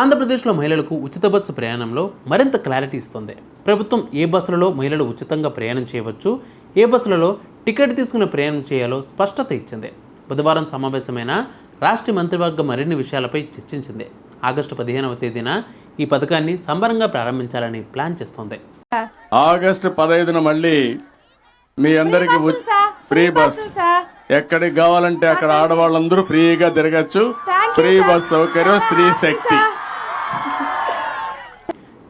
ఆంధ్రప్రదేశ్లో మహిళలకు ఉచిత బస్సు ప్రయాణంలో మరింత క్లారిటీ ఇస్తుంది. ప్రభుత్వం ఏ బస్సులలో మహిళలు ఉచితంగా ప్రయాణం చేయవచ్చు ఏ బస్సులలో టికెట్ తీసుకుని ప్రయాణం చేయాలో స్పష్టత ఇచ్చింది. బుధవారం సమావేశమైన రాష్ట్ర మంత్రివర్గం మరిన్ని విషయాలపై చర్చించింది. ఆగస్టు పదిహేనవ తేదీన ఈ పథకాన్ని సంబరంగా ప్రారంభించాలని ప్లాన్ చేస్తోంది. ఆగస్టు పదహైదున మళ్ళీ మీ అందరికి ఫ్రీ బస్ ఎక్కడికి కావాలంటే అక్కడ ఆడవాళ్ళందరూ ఫ్రీగా తిరగచ్చు. ఫ్రీ బస్ సౌకర్యం శ్రీ శక్తి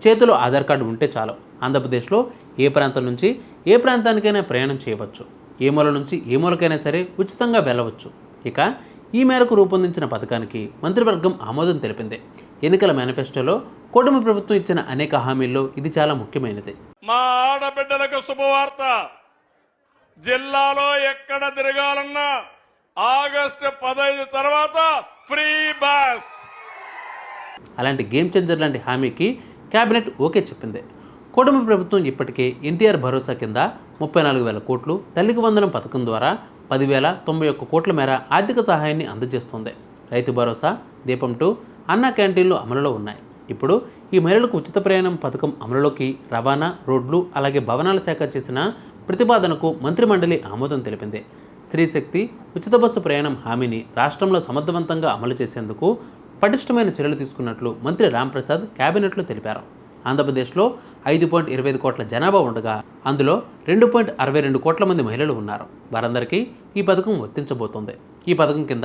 చేతిలో ఆధార్ కార్డు ఉంటే చాలు. ఆంధ్రప్రదేశ్లో ఏ ప్రాంతం నుంచి ఏ ప్రాంతానికైనా ప్రయాణం చేయవచ్చు. ఏ మూల నుంచి ఏ మూలకైనా సరే ఉచితంగా వెళ్ళవచ్చు. ఇక ఈ మేరకు రూపొందించిన పథకానికి మంత్రివర్గం ఆమోదం తెలిపింది. ఎన్నికల మేనిఫెస్టోలో కూటమి ప్రభుత్వం ఇచ్చిన అనేక హామీల్లో ఇది చాలా ముఖ్యమైనది. మా ఆడబిడ్డలకు శుభవార్త. జిల్లాలో ఎక్కడ తిరగాలన్నా ఆగస్టు పదహైదు తర్వాత ఫ్రీ బస్. అలాంటి గేమ్ చేంజర్ లాంటి హామీకి కేబినెట్ ఓకే చెప్పింది. కూటమి ప్రభుత్వం ఇప్పటికే ఎన్టీఆర్ భరోసా కింద ముప్పై నాలుగు వేల కోట్లు తల్లికి వందనం పథకం ద్వారా పదివేల తొంభై ఒక్క కోట్ల మేర ఆర్థిక సహాయాన్ని అందజేస్తుంది. రైతు భరోసా దీపం టూ అన్న క్యాంటీన్లు అమలులో ఉన్నాయి. ఇప్పుడు ఈ మహిళలకు ఉచిత ప్రయాణం పథకం అమలులోకి రవాణా రోడ్లు అలాగే భవనాల శాఖ చేసిన ప్రతిపాదనకు మంత్రిమండలి ఆమోదం తెలిపింది. స్త్రీశక్తి ఉచిత బస్సు ప్రయాణం హామీని రాష్ట్రంలో సమర్థవంతంగా అమలు చేసేందుకు పటిష్టమైన చర్యలు తీసుకున్నట్లు మంత్రి రాంప్రసాద్ కేబినెట్లో తెలిపారు. ఆంధ్రప్రదేశ్లో ఐదు పాయింట్ ఇరవై ఐదు కోట్ల జనాభా ఉండగా అందులో రెండు పాయింట్ అరవై రెండు కోట్ల మంది మహిళలు ఉన్నారు. వారందరికీ ఈ పథకం వర్తించబోతోంది. ఈ పథకం కింద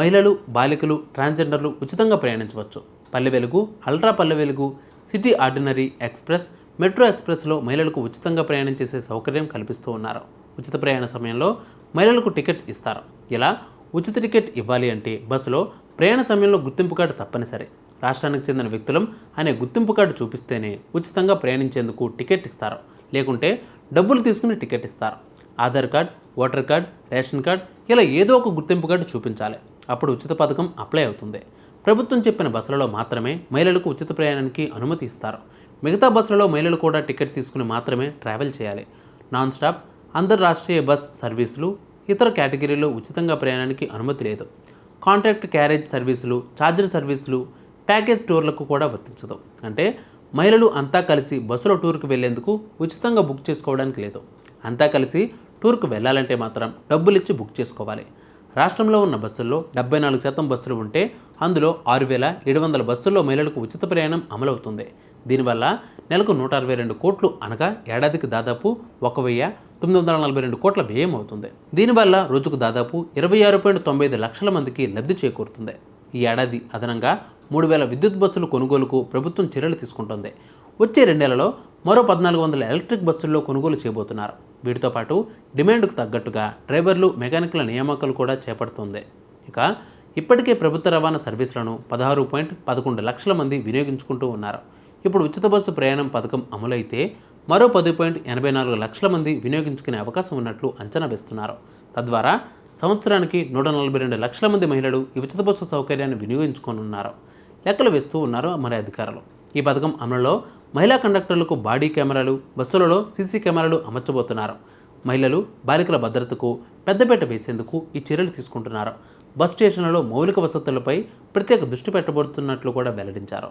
మహిళలు బాలికలు ట్రాన్స్జెండర్లు ఉచితంగా ప్రయాణించవచ్చు. Palle Velugu ultra Palle Velugu city ordinary express metro ఎక్స్ప్రెస్లో మహిళలకు ఉచితంగా ప్రయాణం చేసే సౌకర్యం కల్పిస్తూ ఉన్నారు. ఉచిత ప్రయాణ సమయంలో మహిళలకు టికెట్ ఇస్తారు. ఇలా ఉచిత టికెట్ ఇవ్వాలి అంటే బస్సులో ప్రయాణ సమయంలో గుర్తింపు కార్డు తప్పనిసరి. రాష్ట్రానికి చెందిన వ్యక్తులం అనే గుర్తింపు కార్డు చూపిస్తేనే ఉచితంగా ప్రయాణించేందుకు టికెట్ ఇస్తారు. లేకుంటే డబ్బులు తీసుకుని టికెట్ ఇస్తారు. Aadhaar card voter card ration card ఇలా ఏదో ఒక గుర్తింపు కార్డు చూపించాలి. అప్పుడు ఉచిత పథకం అప్లై అవుతుంది. ప్రభుత్వం చెప్పిన బస్సులలో మాత్రమే మహిళలకు ఉచిత ప్రయాణానికి అనుమతి ఇస్తారు. మిగతా బస్సులలో మహిళలు కూడా టికెట్ తీసుకుని మాత్రమే ట్రావెల్ చేయాలి. నాన్ స్టాప్ అంతర్రాష్ట్రీయ బస్ సర్వీసులు ఇతర కేటగిరీలో ఉచితంగా ప్రయాణానికి అనుమతి లేదు. కాంట్రాక్ట్ క్యారేజ్ సర్వీసులు ఛార్జర్ సర్వీసులు ప్యాకేజ్ టూర్లకు కూడా వర్తించదు. అంటే మహిళలు అంతా కలిసి బస్సులో టూర్కి వెళ్ళేందుకు ఉచితంగా బుక్ చేసుకోవడానికి లేదు. అంతా కలిసి టూర్కు వెళ్ళాలంటే మాత్రం డబ్బులు ఇచ్చి బుక్ చేసుకోవాలి. రాష్ట్రంలో ఉన్న బస్సుల్లో డెబ్బై నాలుగు శాతం బస్సులు ఉంటే అందులో ఆరు వేల ఏడు వందల బస్సుల్లో మహిళలకు ఉచిత ప్రయాణం అమలవుతుంది. దీనివల్ల నెలకు నూట అరవై రెండు కోట్లు అనగా ఏడాదికి దాదాపు ఒక వెయ్యి తొమ్మిది వందల నలభై రెండు కోట్ల వ్యయం అవుతుంది. దీనివల్ల రోజుకు దాదాపు ఇరవై ఆరు పాయింట్ తొంభై ఐదు లక్షల మందికి లబ్ధి చేకూరుతుంది. ఈ ఏడాది అదనంగా మూడు వేల విద్యుత్ బస్సులు కొనుగోలుకు ప్రభుత్వం చర్యలు తీసుకుంటుంది. వచ్చే రెండేళ్ళలో మరో పద్నాలుగు వందల ఎలక్ట్రిక్ బస్సుల్లో కొనుగోలు చేయబోతున్నారు. వీటితో పాటు డిమాండ్కు తగ్గట్టుగా డ్రైవర్లు మెకానిక్ల నియామకాలు కూడా చేపడుతోంది. ఇక ఇప్పటికే ప్రభుత్వ రవాణా సర్వీసులను పదహారు పాయింట్ పదకొండు లక్షల మంది వినియోగించుకుంటూ ఉన్నారు. ఇప్పుడు ఉచిత బస్సు ప్రయాణం పథకం అమలైతే మరో పది పాయింట్ ఎనభై నాలుగు లక్షల మంది వినియోగించుకునే అవకాశం ఉన్నట్లు అంచనా వేస్తున్నారు. తద్వారా సంవత్సరానికి నూట నలభై రెండు లక్షల మంది మహిళలు ఈ ఉచిత బస్సు సౌకర్యాన్ని వినియోగించుకోనున్నారు. లెక్కలు వేస్తూ ఉన్నారు మరి అధికారులు. ఈ పథకం అమలులో మహిళా కండక్టర్లకు బాడీ కెమెరాలు బస్సులలో సీసీ కెమెరాలు అమర్చబోతున్నారు. మహిళలు బాలికల భద్రతకు పెద్దపీట వేసేందుకు ఈ చర్యలు తీసుకుంటున్నారు. బస్ స్టేషన్లలో మౌలిక వసతులపై ప్రత్యేక దృష్టి పెట్టబడుతున్నట్లు కూడా వెల్లడించారు.